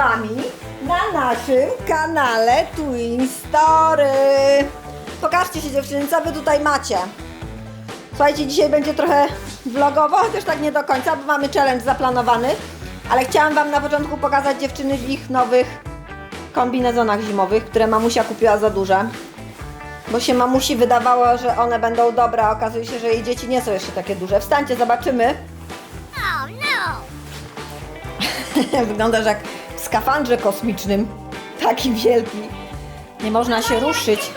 Wami na naszym kanale Twin Story. Pokażcie się dziewczyny, co Wy tutaj macie. Słuchajcie, dzisiaj będzie trochę vlogowo, chociaż tak nie do końca, bo mamy challenge zaplanowany. Ale chciałam Wam na początku pokazać dziewczyny w ich nowych kombinezonach zimowych, które mamusia kupiła za duże. Bo się mamusi wydawało, że one będą dobre, a okazuje się, że jej dzieci nie są jeszcze takie duże. Wstańcie, zobaczymy. Oh no! Wyglądasz jak skafandrze kosmicznym. Taki wielki. Nie można się ruszyć.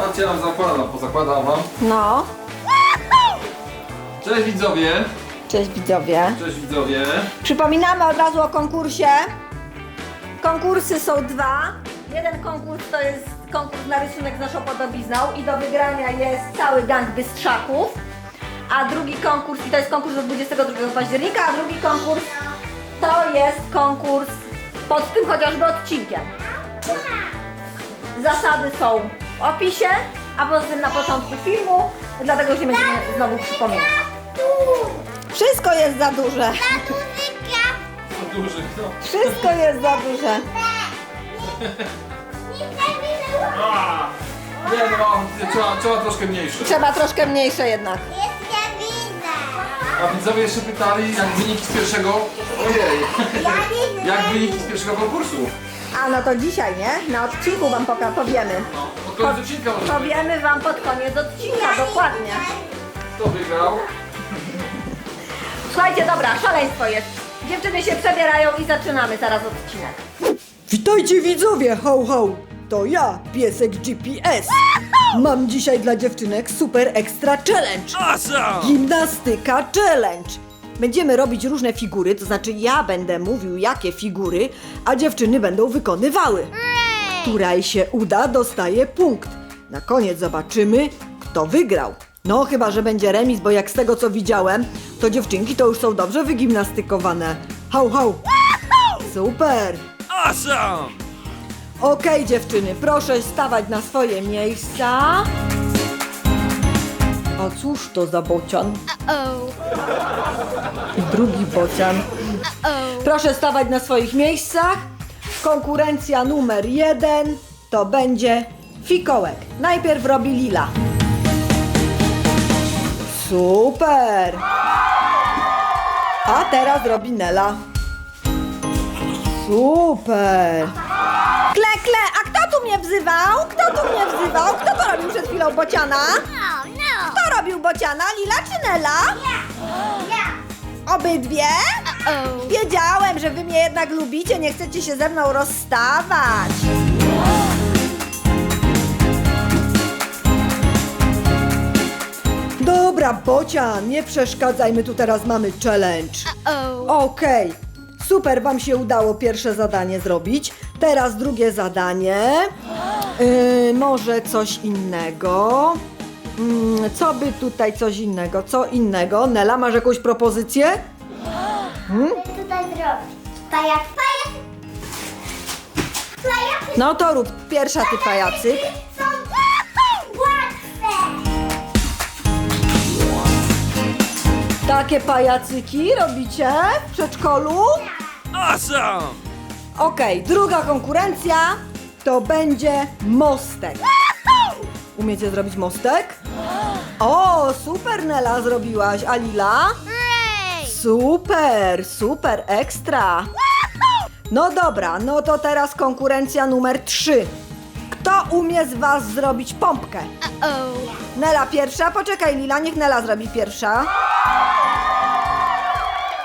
A cię nam zakładam, pozakładam wam. No. Cześć widzowie! Cześć widzowie. Cześć widzowie! Przypominamy od razu o konkursie. Konkursy są dwa. Jeden konkurs to jest konkurs na rysunek z naszą podobizną i do wygrania jest cały gang bystrzaków. A drugi konkurs, i to jest konkurs do 22 października, a drugi konkurs to jest konkurs pod tym chociażby odcinkiem. Zasady są w opisie, a poza tym na początku filmu, dlatego nie będziemy znowu przypominać. Wszystko jest za duże. Duży, no. Wszystko jest za duże. A! Nie no, trzeba, trzeba troszkę mniejsze. Trzeba troszkę mniejsze jednak. A widzowie jeszcze pytali, jak wyniki z pierwszego... Ojej! Jak wyniki z pierwszego konkursu? A no to dzisiaj, nie? Na odcinku wam poka- powiemy. No, pod koniec odcinka może być. Powiemy wam pod koniec odcinka, dokładnie. Kto wygrał? Słuchajcie, dobra, szaleństwo jest. Dziewczyny się przebierają i zaczynamy zaraz odcinek. Witajcie widzowie, ho ho! To ja, piesek GPS. Mam dzisiaj dla dziewczynek super extra challenge. Gimnastyka challenge. Będziemy robić różne figury, to znaczy ja będę mówił jakie figury, a dziewczyny będą wykonywały. Której się uda, dostaje punkt. Na koniec zobaczymy, kto wygrał. No, chyba, że będzie remis, bo jak z tego co widziałem, to dziewczynki to już są dobrze wygimnastykowane. Hał, hał. Super. Awesome! Okej, dziewczyny, proszę stawać na swoje miejsca. A cóż to za bocian? I drugi bocian. Proszę stawać na swoich miejscach. Konkurencja numer jeden to będzie fikołek. Najpierw robi Lila. Super! A teraz robi Nela. Super! Kle, a kto tu mnie wzywał? Kto tu mnie wzywał? Kto to robił przed chwilą bociana? Oh no! Kto robił bociana? Lila czy Nela? Obydwie? Oh. Wiedziałem, że wy mnie jednak lubicie, nie chcecie się ze mną rozstawać. Dobra, bocian, nie przeszkadzaj, my tu teraz mamy challenge. Oh. Okej, super, wam się udało pierwsze zadanie zrobić. Teraz drugie zadanie. Yy, może coś innego. Mm, co by tutaj coś innego? Co innego? Nela, masz jakąś propozycję? tutaj zrobić? Pajak, No to rób pierwsza ty pajacyk. są łatwe! Takie pajacyki robicie w przedszkolu? Awesome! Okej, druga konkurencja to będzie mostek. Umiecie zrobić mostek? O, super Nela zrobiłaś, a Lila? Hooray! Super, super, ekstra. No dobra, no to teraz konkurencja numer 3. Kto umie z Was zrobić pompkę? Oh. Nela pierwsza, poczekaj Lila, niech Nela zrobi pierwsza.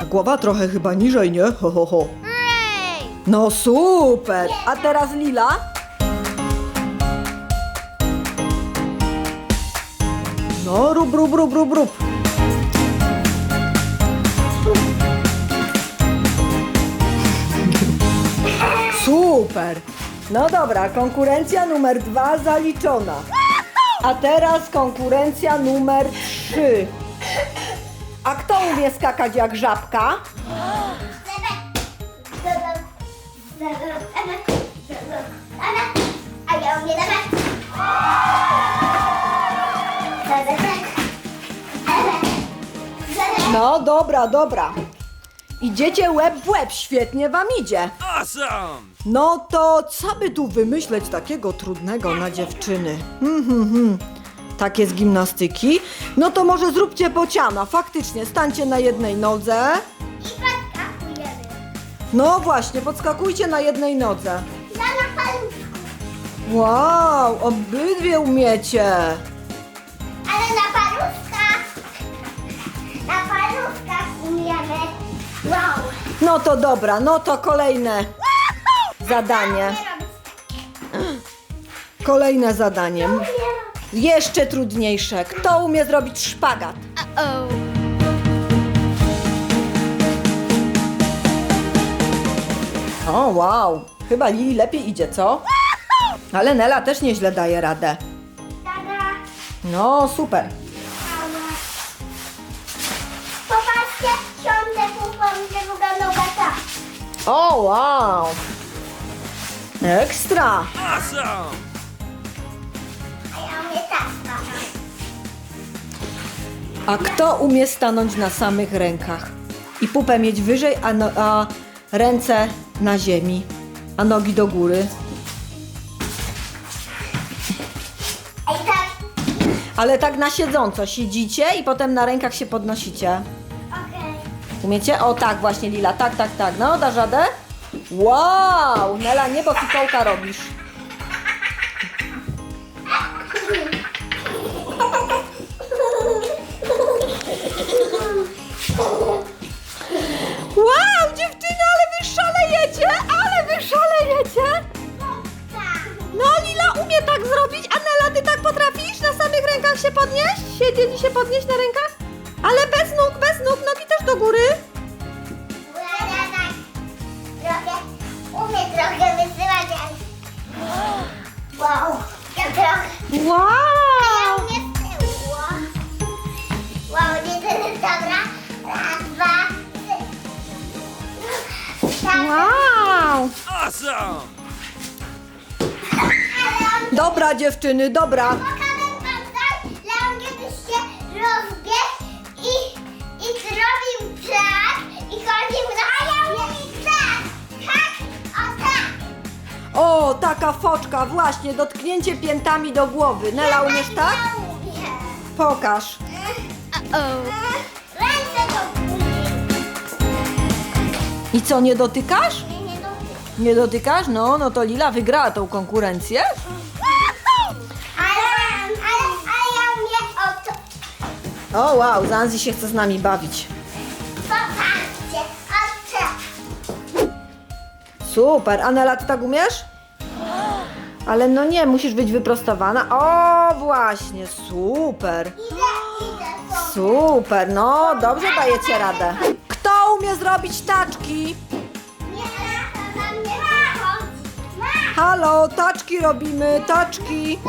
Głowa trochę chyba niżej, nie? Ho, ho, ho. No super. A teraz Lila? No, rób, rób, rób, rób, rób. Super. No dobra, konkurencja numer dwa zaliczona. A teraz konkurencja numer trzy. A kto umie skakać jak żabka? A ja umiem dawać. No dobra, dobra. Idziecie łeb w łeb, świetnie wam idzie. Awesome! No to co by tu wymyśleć takiego trudnego na dziewczyny? Hmm, hmm, hmm. Takie z gimnastyki? No to może zróbcie bociana. Faktycznie, stańcie na jednej nodze. No właśnie, podskakujcie na jednej nodze. Ja na paluszku. Wow, obydwie umiecie. Ale na paluszkach. Na paluszkach umiemy. Wow. No to dobra, no to kolejne zadanie. Kolejne zadanie. Robić. Jeszcze trudniejsze. Kto umie zrobić szpagat? Oh. O, wow. Chyba Lili lepiej idzie, co? Ale Nela też nieźle daje radę. Tada. No, super. Popatrzcie, ciągle pupą druga noga tak. O, wow. Ekstra. Awesome! A ja tak. A kto umie stanąć na samych rękach? I pupę mieć wyżej, a, no, a ręce na ziemi, a nogi do góry. Ej, tak. Ale tak na siedząco. Siedzicie i potem na rękach się podnosicie. Okej. Umiecie? O tak, właśnie Lila, tak, tak, tak. No, dasz radę? Wow! Nela, niebo fikołka robisz. Wow, się podnieść? Siedzieć i się podnieść na rękach? Ale bez nóg, bez nóg, nogi też do góry. Tak trochę, umiem trochę wysyłać, ale... Wow, ja trochę... A ja Wow! umiem z tyłu. Wow, nie dobra. Raz, dwa, trzy. Tak, Wow! Awesome! ale on Dobra dziewczyny, dobra. O, taka foczka, właśnie, dotknięcie piętami do głowy. Nela, umiesz tak? Pokaż. Ręce do góry. I co, nie dotykasz? Nie, nie. Nie dotykasz? No, no to Lila wygrała tą konkurencję. Ale, ale, ale ja umiem o to. O, wow, Zanzi się chce z nami bawić. Popatrzcie, o to. Super. Anela, ty tak umiesz? Ale no nie, musisz być wyprostowana. O, właśnie, super. Idę, idę. to. Super, no dobrze dajecie radę. Kto umie zrobić taczki? Nie, to na mnie chodzi. Ma. Halo, taczki robimy, taczki.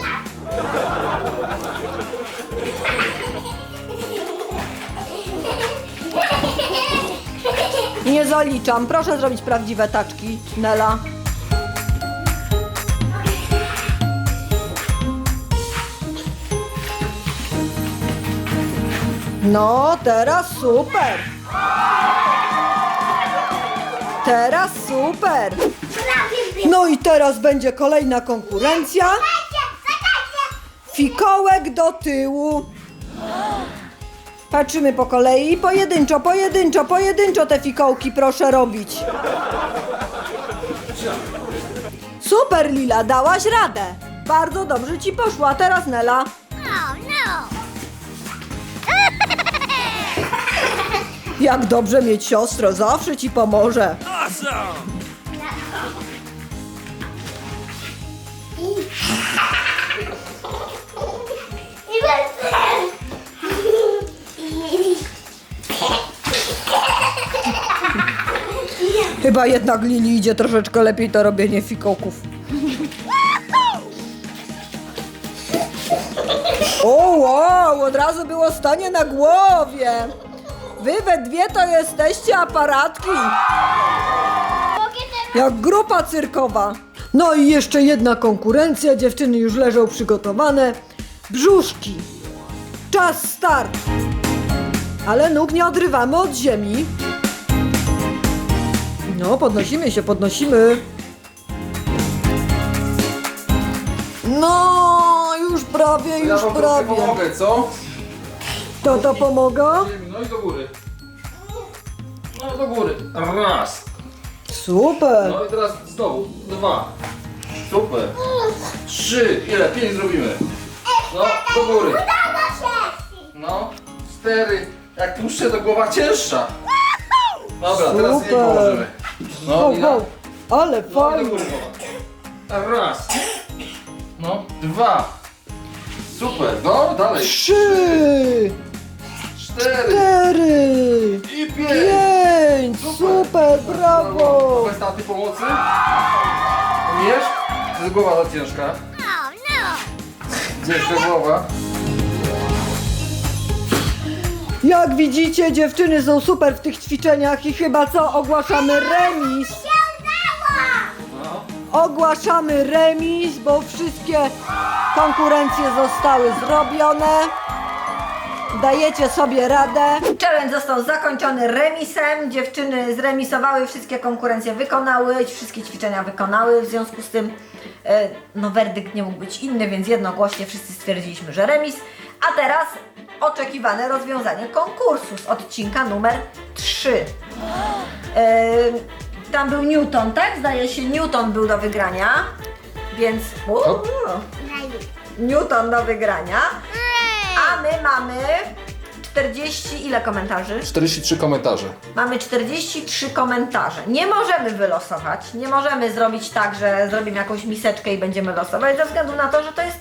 Nie zaliczam, proszę zrobić prawdziwe taczki, Nela. No, teraz super. Teraz super. No i teraz będzie kolejna konkurencja. Fikołek do tyłu. Patrzymy po kolei. Pojedynczo, pojedynczo, pojedynczo te fikołki proszę robić. Super Lila, dałaś radę. Bardzo dobrze ci poszło, a teraz Nela. Jak dobrze mieć siostrę, zawsze ci pomoże. Chyba jednak Lili idzie troszeczkę lepiej to robienie fikołków. O wow, od razu było stanie na głowie. Wy we dwie to jesteście aparatki. Mogę teraz... Jak grupa cyrkowa. No i jeszcze jedna konkurencja, dziewczyny już leżą przygotowane. Brzuszki. Czas start. Ale nóg nie odrywamy od ziemi. No, podnosimy się, podnosimy. No, już prawie, Ja już wam troszkę prawie. pomogę, co? To to pomaga? No i do góry. No do góry. Raz. Super. No i teraz znowu. Dwa. Super. Trzy. Ile? Pięć zrobimy. No, do góry. Udało się! No. Cztery. Jak puszczę, to głowa cięższa. Dobra, teraz jej Super. położymy. No, Nina. ho. Ale No i do fajnie. góry głowa. Raz. No, dwa. Super. No, dalej. Trzy, Cztery. cztery, I pięć. pięć. Super, brawo. Bez taty pomocy? Umiesz? To jest głowa za ciężka. Oh no! Gdzie jeszcze głowa? Jak widzicie, dziewczyny są super w tych ćwiczeniach i chyba co, ogłaszamy remis. No. Ogłaszamy remis, bo wszystkie konkurencje zostały zrobione. Dajecie sobie radę. Challenge został zakończony remisem. Dziewczyny zremisowały, wszystkie konkurencje wykonały, wszystkie ćwiczenia wykonały. W związku z tym, e, no, werdykt nie mógł być inny, więc jednogłośnie wszyscy stwierdziliśmy, że remis. A teraz oczekiwane rozwiązanie konkursu z odcinka numer 3. E, tam był Newton, tak? Zdaje się, Newton był do wygrania, więc. Uuu, Newton do wygrania. A my mamy 40 ile komentarzy? 43 komentarze. Mamy 43 komentarze. Nie możemy wylosować. Nie możemy zrobić tak, że zrobimy jakąś miseczkę i będziemy losować, ze względu na to, że to jest.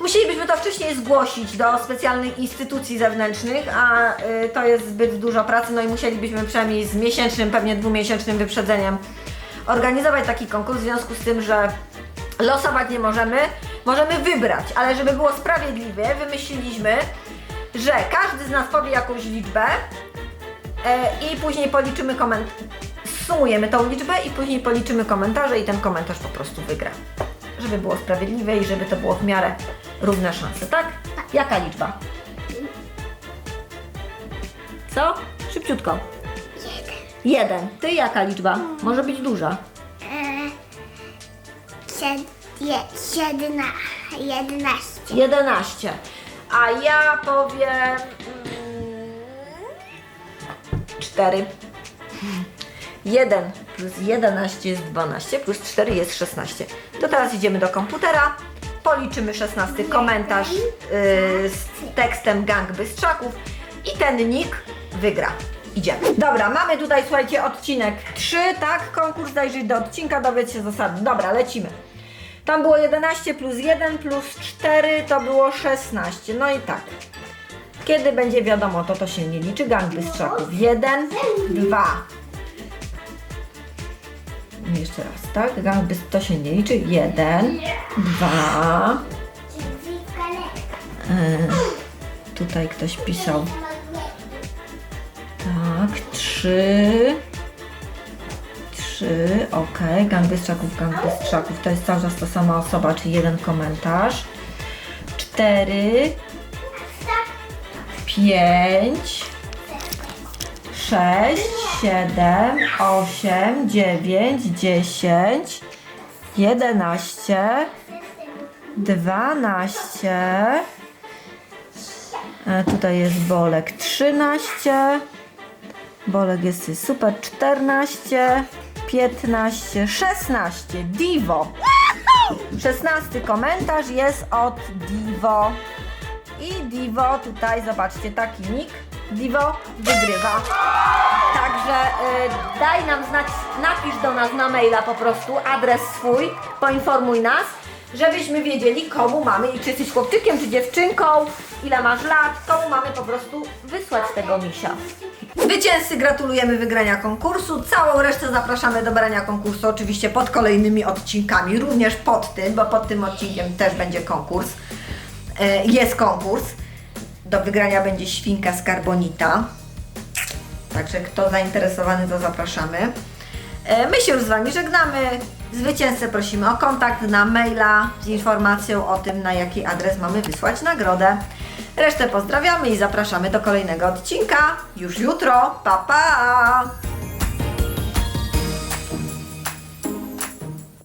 Musielibyśmy to wcześniej zgłosić do specjalnych instytucji zewnętrznych, a y, to jest zbyt dużo pracy, no i musielibyśmy przynajmniej z miesięcznym, pewnie dwumiesięcznym wyprzedzeniem organizować taki konkurs, w związku z tym, że losować nie możemy, możemy wybrać, ale żeby było sprawiedliwie, wymyśliliśmy, że każdy z nas powie jakąś liczbę e, i później policzymy komentarze. Sumujemy tą liczbę i później policzymy komentarze i ten komentarz po prostu wygra. Żeby było sprawiedliwe i żeby to było w miarę równe szanse, tak? Jaka liczba? Co? Szybciutko. Jeden. Ty jaka liczba? Może być duża. Sied, je, siedna, jedenaście. 11. A ja powiem. 4. 1 plus 11 jest 12, plus 4 jest 16. To teraz idziemy do komputera, policzymy 16 komentarz yy, z tekstem Gang Bystrzaków i ten nick wygra. Idziemy. Dobra, mamy tutaj, słuchajcie, odcinek 3, tak? Konkurs, zajrzyj do odcinka, dowiedz się zasady. Dobra, lecimy. Tam było 11 plus 1 plus 4 to było 16. No i tak. Kiedy będzie wiadomo, to to się nie liczy. Gang bystrzaków. 1, 2. Jeszcze raz, tak? Gang to się nie liczy. 1, 2. Tutaj ktoś pisał. Tak, 3. 3, ok. Gang bystrzaków, gang bystrzaków. To jest cały czas ta sama osoba, czyli jeden komentarz. 4. 5, 6, 7, 8, 9, 10, 11, 12, e, tutaj jest Bolek 13, Bolek jest super 14, 15, 16, Divo. 16 komentarz jest od Divo. I Divo tutaj, zobaczcie, taki nick. Divo wygrywa. Także y, daj nam znać, napisz do nas na maila po prostu adres swój, poinformuj nas, żebyśmy wiedzieli komu mamy i czy jesteś chłopczykiem, czy dziewczynką, ile masz lat, komu mamy po prostu wysłać tego misia. Zwycięzcy gratulujemy wygrania konkursu. Całą resztę zapraszamy do brania konkursu oczywiście pod kolejnymi odcinkami, również pod tym, bo pod tym odcinkiem też będzie konkurs. E, Jest konkurs. Do wygrania będzie świnka z karbonita. Także kto zainteresowany, to zapraszamy. E, My się już z Wami żegnamy. Zwycięzcę prosimy o kontakt na maila z informacją o tym, na jaki adres mamy wysłać nagrodę. Resztę pozdrawiamy i zapraszamy do kolejnego odcinka już jutro. Pa, pa!